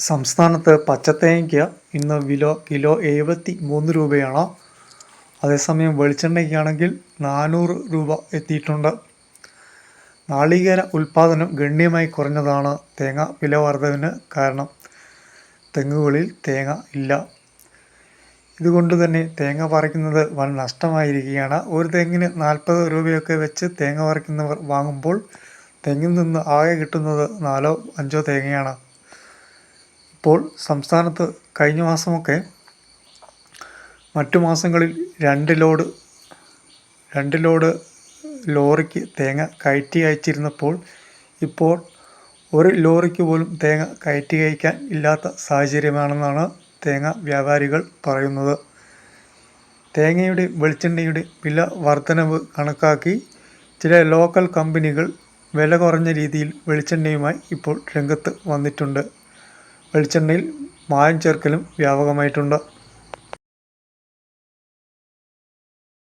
സംസ്ഥാനത്ത് പച്ചത്തേങ്ങയ്ക്ക് ഇന്ന് വില കിലോ എഴുപത്തി മൂന്ന് രൂപയാണ്? അതേസമയം വെളിച്ചെണ്ണയ്ക്കാണെങ്കിൽ നാനൂറ് രൂപ എത്തിയിട്ടുണ്ട്. നാളികേര ഉൽപ്പാദനം ഗണ്യമായി കുറഞ്ഞതാണ് തേങ്ങ വില വർധവിന് കാരണം. തെങ്ങുകളിൽ തേങ്ങ ഇല്ല. ഇതുകൊണ്ട് തന്നെ തേങ്ങ പറിക്കുന്നത് വൻ നഷ്ടമായിരിക്കുകയാണ്. ഒരു തെങ്ങിന് നാൽപ്പത് രൂപയൊക്കെ വെച്ച് തേങ്ങ പറിക്കുന്നവർ വാങ്ങുമ്പോൾ തെങ്ങിൽ നിന്ന് ആകെ കിട്ടുന്നത് നാലോ അഞ്ചോ തേങ്ങയാണ്. ഇപ്പോൾ സംസ്ഥാനത്ത് കഴിഞ്ഞ മാസമൊക്കെ മറ്റു മാസങ്ങളിൽ രണ്ട് ലോഡ് രണ്ട് ലോഡ് ലോറിക്ക് തേങ്ങ കയറ്റി അയച്ചിരുന്നപ്പോൾ ഇപ്പോൾ ഒരു ലോറിക്ക് പോലും തേങ്ങ കയറ്റി അയക്കാൻ ഇല്ലാത്ത സാഹചര്യമാണെന്നാണ് തേങ്ങ വ്യാപാരികൾ പറയുന്നത്. തേങ്ങയുടെ വെളിച്ചെണ്ണയുടെ വില വർധനവ് കണക്കാക്കി ചില ലോക്കൽ കമ്പനികൾ വില കുറഞ്ഞ രീതിയിൽ വെളിച്ചെണ്ണയുമായി ഇപ്പോൾ രംഗത്ത് വന്നിട്ടുണ്ട്. വെളിച്ചെണ്ണയിൽ മായം ചേർക്കലും വ്യാപകമായിട്ടുണ്ട്.